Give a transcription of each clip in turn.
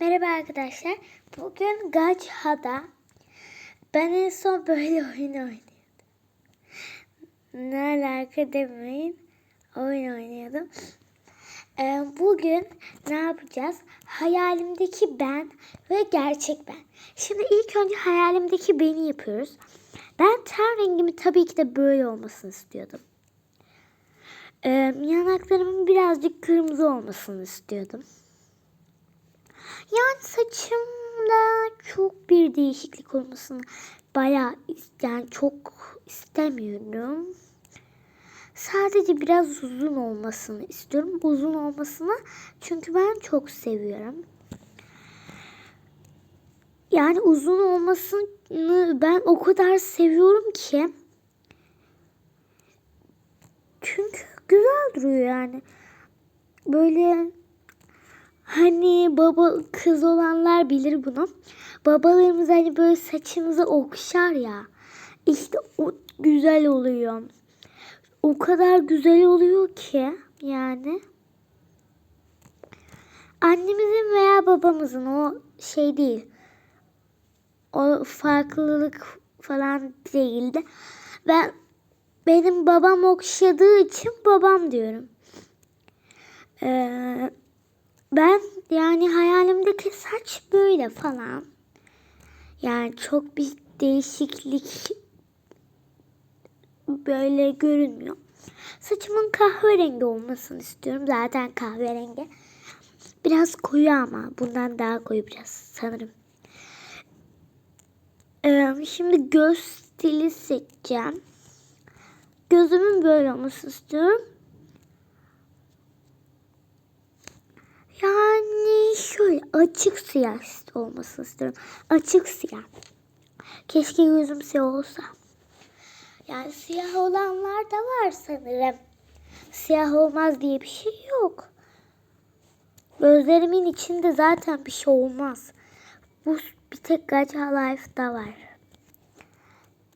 Merhaba arkadaşlar. Bugün Gaçha'da ben en son böyle oyun oynuyordum. Ne alaka demeyin. Oyun oynuyordum. Ee, bugün ne yapacağız? Hayalimdeki ben ve gerçek ben. Şimdi ilk önce hayalimdeki beni yapıyoruz. Ben ten rengimi tabii ki de böyle olmasını istiyordum. Ee, yanaklarımın birazcık kırmızı olmasını istiyordum. Yani saçımda çok bir değişiklik olmasını bayağı yani çok istemiyorum. Sadece biraz uzun olmasını istiyorum. Uzun olmasını çünkü ben çok seviyorum. Yani uzun olmasını ben o kadar seviyorum ki. Çünkü güzel duruyor yani. Böyle Hani baba kız olanlar bilir bunu. Babalarımız hani böyle saçımızı okşar ya. İşte o güzel oluyor. O kadar güzel oluyor ki yani. Annemizin veya babamızın o şey değil. O farklılık falan değildi. Ben benim babam okşadığı için babam diyorum. Ee, ben yani hayalimdeki saç böyle falan. Yani çok bir değişiklik böyle görünmüyor. Saçımın kahverengi olmasını istiyorum. Zaten kahverengi. Biraz koyu ama bundan daha koyu biraz sanırım. Ee, şimdi göz stili seçeceğim. Gözümün böyle olmasını istiyorum. Yani şöyle açık siyah olmasını istiyorum. Açık siyah. Keşke gözüm siyah olsa. Yani siyah olanlar da var sanırım. Siyah olmaz diye bir şey yok. Gözlerimin içinde zaten bir şey olmaz. Bu bir tek Gacha Life'da var.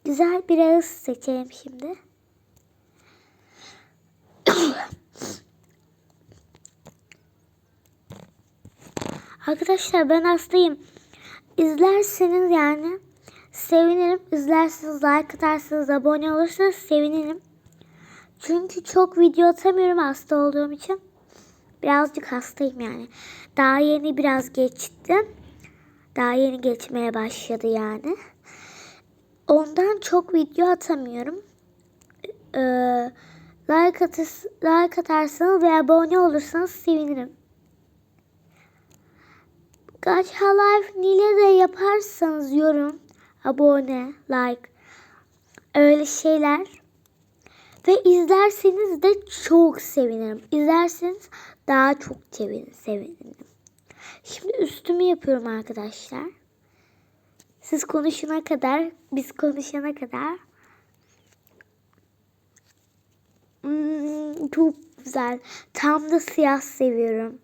Güzel bir ağız seçelim şimdi. Arkadaşlar ben hastayım. İzlerseniz yani sevinirim. İzlerseniz like atarsanız abone olursanız sevinirim. Çünkü çok video atamıyorum hasta olduğum için. Birazcık hastayım yani. Daha yeni biraz geçtim. Daha yeni geçmeye başladı yani. Ondan çok video atamıyorum. Ee, like, atas, like atarsanız ve abone olursanız sevinirim. Life Nile de yaparsanız yorum, abone, like, öyle şeyler. Ve izlerseniz de çok sevinirim. İzlerseniz daha çok sevin, sevinirim. Şimdi üstümü yapıyorum arkadaşlar. Siz konuşana kadar, biz konuşana kadar. Hmm, çok güzel. Tam da siyah seviyorum.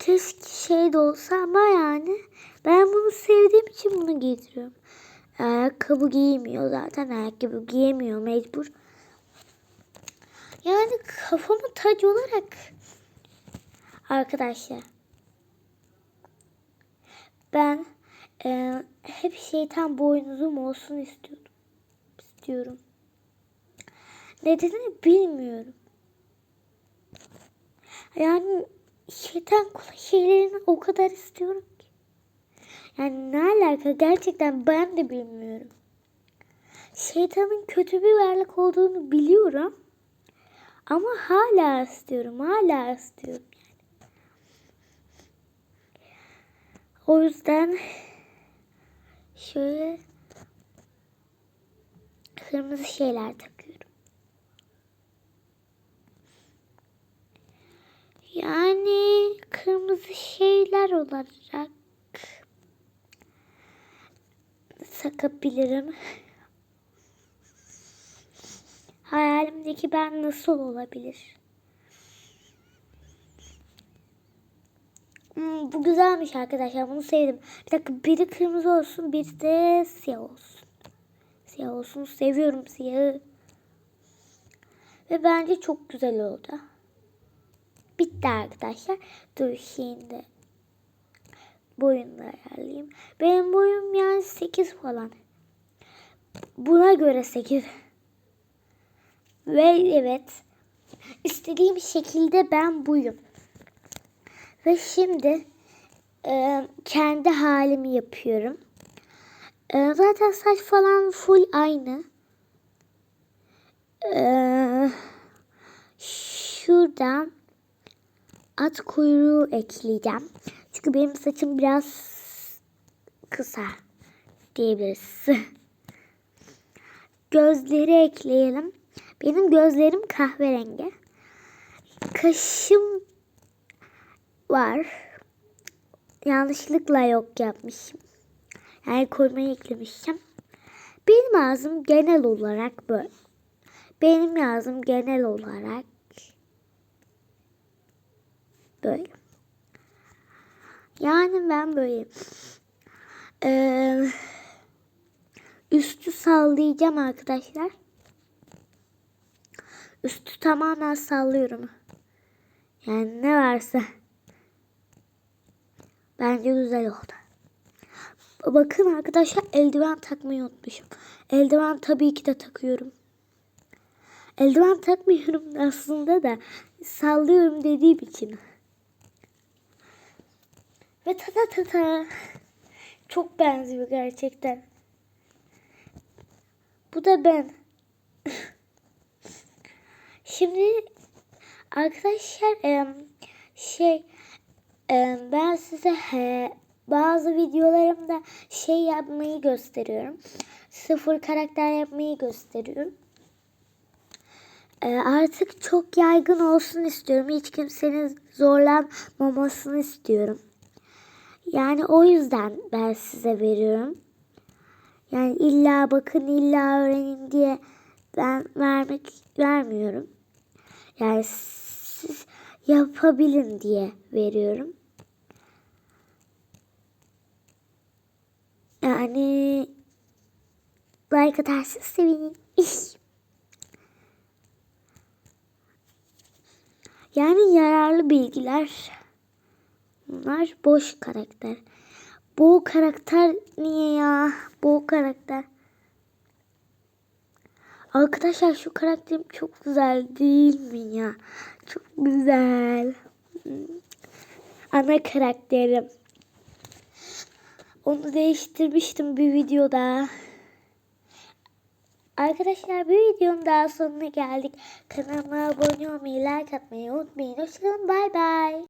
Keşke şey de olsa ama yani ben bunu sevdiğim için bunu giydiriyorum. Ayakkabı giymiyor zaten. Ayakkabı giyemiyor mecbur. Yani kafamı tac olarak arkadaşlar ben e, hep şeytan boynuzum olsun istiyordum. istiyorum. Nedenini bilmiyorum. Yani şeytan kolay şeylerini o kadar istiyorum ki. Yani ne alaka gerçekten ben de bilmiyorum. Şeytanın kötü bir varlık olduğunu biliyorum. Ama hala istiyorum, hala istiyorum yani. O yüzden şöyle kırmızı şeyler takıyorum. Yani kırmızı şeyler olarak sakabilirim. Hayalimdeki ben nasıl olabilir? Hmm, bu güzelmiş arkadaşlar. Bunu sevdim. Bir dakika biri kırmızı olsun, biri de siyah olsun. Siyah olsun. Seviyorum siyahı. Ve bence çok güzel oldu. Bitti arkadaşlar. Dur şimdi boyunu ayarlayayım. Benim boyum yani 8 falan. Buna göre 8. Ve evet istediğim şekilde ben buyum. Ve şimdi e, kendi halimi yapıyorum. E, zaten saç falan full aynı. E, şuradan at kuyruğu ekleyeceğim. Çünkü benim saçım biraz kısa diyebiliriz. Gözleri ekleyelim. Benim gözlerim kahverengi. Kaşım var. Yanlışlıkla yok yapmışım. Yani koymayı eklemişim. Benim ağzım genel olarak böyle. Benim ağzım genel olarak böyle. Yani ben böyle ee, üstü sallayacağım arkadaşlar. Üstü tamamen sallıyorum. Yani ne varsa. Bence güzel oldu. Bakın arkadaşlar eldiven takmayı unutmuşum. Eldiven tabii ki de takıyorum. Eldiven takmıyorum aslında da sallıyorum dediğim için. Ve ta ta ta ta. Çok benziyor gerçekten. Bu da ben. Şimdi arkadaşlar şey ben size he, bazı videolarımda şey yapmayı gösteriyorum. Sıfır karakter yapmayı gösteriyorum. E, artık çok yaygın olsun istiyorum. Hiç kimsenin zorlanmamasını istiyorum. Yani o yüzden ben size veriyorum. Yani illa bakın illa öğrenin diye ben vermek vermiyorum. Yani siz yapabilin diye veriyorum. Yani like atarsın sevinirim. Yani yararlı bilgiler. Bunlar boş karakter. Bu karakter niye ya? Bu karakter. Arkadaşlar şu karakterim çok güzel değil mi ya? Çok güzel. Ana karakterim. Onu değiştirmiştim bir videoda. Arkadaşlar bir videonun daha sonuna geldik. Kanalıma abone olmayı, like atmayı unutmayın. Hoşçakalın. Bay bay.